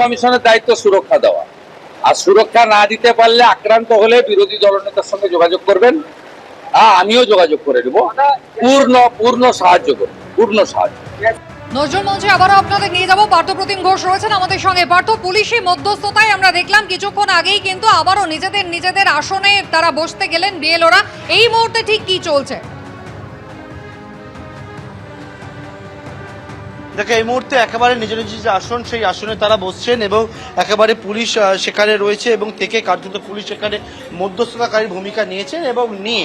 কমিশনের দায়িত্ব সুরক্ষা দেওয়া। আর সুরক্ষা না দিতে পারলে আক্রান্ত হলে বিরোধী দলনেতার সঙ্গে যোগাযোগ করবেন। আমিও যোগাযোগ করে দেবো পূর্ণ পূর্ণ সাহায্য করব, পূর্ণ সাহায্য। নজরুল মঞ্চে আবারও আপনাদের নিয়ে যাব। পার্থপ্রতিম ঘোষ রয়েছেন আমাদের সঙ্গে। পার্থ, পুলিশি মধ্যস্থতায় আমরা দেখলাম, কিছুক্ষণ আগেই কিন্তু আবারও নিজেদের নিজেদের আসনে তারা বসতে গেলেন বিএলওরা। এই মুহূর্তে ঠিক কি চলছে? দেখো, এই মুহূর্তে একেবারে নিজ নিজ যে আসন, সেই আসনে তারা বসছেন এবং একেবারে পুলিশ সেখানে রয়েছে এবং থেকে কার্যত পুলিশ সেখানে মধ্যস্থতাকারী ভূমিকা নিয়েছেন এবং নিয়ে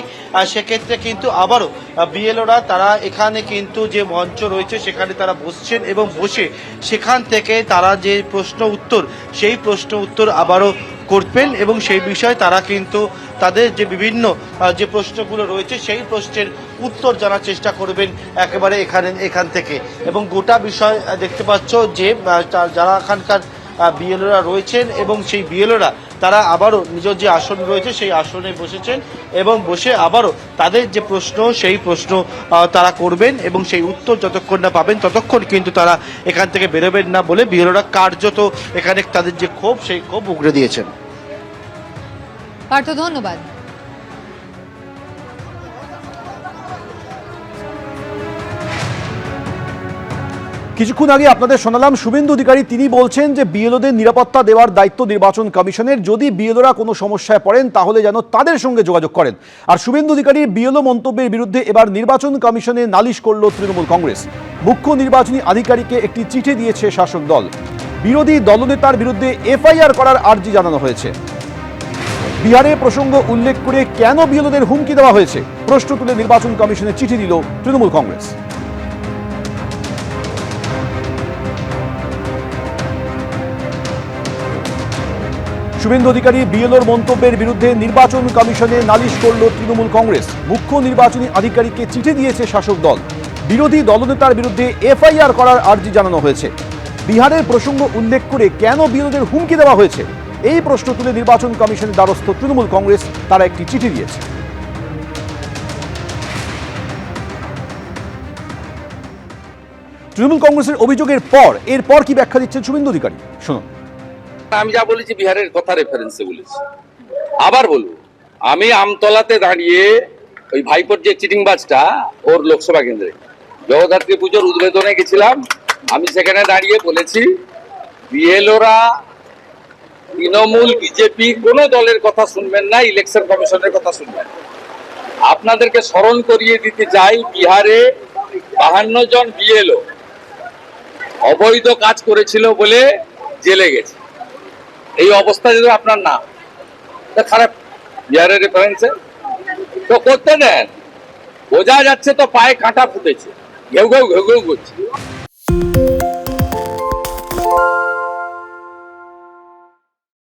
সেক্ষেত্রে কিন্তু আবারও বিএলওরা তারা এখানে কিন্তু যে মঞ্চ রয়েছে, সেখানে তারা বসছেন এবং বসে সেখান থেকে তারা যে প্রশ্ন উত্তর, সেই প্রশ্ন উত্তর আবারও করবেন এবং সেই বিষয়ে তারা কিন্তু তাদের যে বিভিন্ন যে প্রশ্নগুলো রয়েছে সেই প্রশ্নের উত্তর জানার চেষ্টা করবেন একেবারে এখানে, এখান থেকে। এবং গোটা বিষয় দেখতে পাচ্ছ যে যারা এখানকার বিএলওরা রয়েছেন এবং সেই বিএলওরা তারা আবারও নিজের যে আসন রয়েছে সেই আসনে বসেছেন এবং বসে আবারও তাদের যে প্রশ্ন সেই প্রশ্ন তারা করবেন এবং সেই উত্তর যতক্ষণ না পাবেন ততক্ষণ কিন্তু তারা এখান থেকে বেরোবেন না বলে বিএলওরা কার্যত এখানে তাদের যে ক্ষোভ সেই ক্ষোভ উগড়ে দিয়েছেন। পার্থ, ধন্যবাদ। কিছুক্ষণ আগে আপনাদের শোনালাম, শুভেন্দু অধিকারী তিনি বলছেন যে বিএলওদের নিরাপত্তা দেওয়ার দায়িত্ব নির্বাচন কমিশনের। যদি বিএলওরা কোনো সমস্যায় পড়েন, তাহলে যেন তাদের সঙ্গে যোগাযোগ করেন। আর শুভেন্দু অধিকারীর বিএলও মন্তব্যের বিরুদ্ধে এবার নির্বাচন কমিশনে নালিশ করল তৃণমূল কংগ্রেস। মুখ্য নির্বাচনী আধিকারিককে একটি চিঠি দিয়েছে শাসক দল। বিরোধী দলনেতার বিরুদ্ধে এফআইআর করার আর্জি জানানো হয়েছে। বিহারে প্রসঙ্গ উল্লেখ করে কেন বিএলওদের হুমকি দেওয়া হয়েছে? প্রশ্ন তুলে নির্বাচন কমিশনে চিঠি দিল তৃণমূল কংগ্রেস। শুভেন্দু অধিকারী বিএলওর মন্তব্যের বিরুদ্ধে নির্বাচন কমিশনে নালিশ করল তৃণমূল কংগ্রেস। মুখ্য নির্বাচনী আধিকারিককে চিঠি দিয়েছে শাসক দল। বিরোধী দলনেতার বিরুদ্ধে এফআইআর করার আর্জি জানানো হয়েছে। বিহারের প্রসঙ্গ উল্লেখ করে কেন বিরোধীদের হুমকি দেওয়া হয়েছে? এই প্রশ্ন তুলে নির্বাচন কমিশনের দ্বারস্থ তৃণমূল কংগ্রেস তারা একটি চিঠি দিয়েছে। তৃণমূল কংগ্রেসের অভিযোগের পর, এরপর কি ব্যাখ্যা দিচ্ছেন শুভেন্দু অধিকারী? শুনুন। আমি যা বলেছি বিহারের কথা রেফারেন্সে বলেছি। আবার বলব, আমি আমতলাতে দাঁড়িয়ে ওই ভাইপোর যে চিটিং বাজটা ওর লোকসভা কেন্দ্রে, জগদ্ধাত্রী পুজোর উদ্বোধনে গেছিলাম। আমি সেখানে দাঁড়িয়ে বলেছি, বিএলওরা তৃণমূল, বিজেপি, কোনো দলের কথা শুনবেন না ইলেকশন কমিশনের কথা শুনবেন আপনাদেরকে স্মরণ করিয়ে দিতে চাই, বিহারে বাহান্ন জন বিএলও অবৈধ কাজ করেছিল বলে জেলে গেছে। এই অবস্থা যদি আপনার না খারাপ। বিহারের রেফারেন্সে তো করতে দেন। বোঝা যাচ্ছে তো পায়ে কাঁটা ফুটেছে। ঘেউ ঘেউ ঘেউ ঘেউ করছে।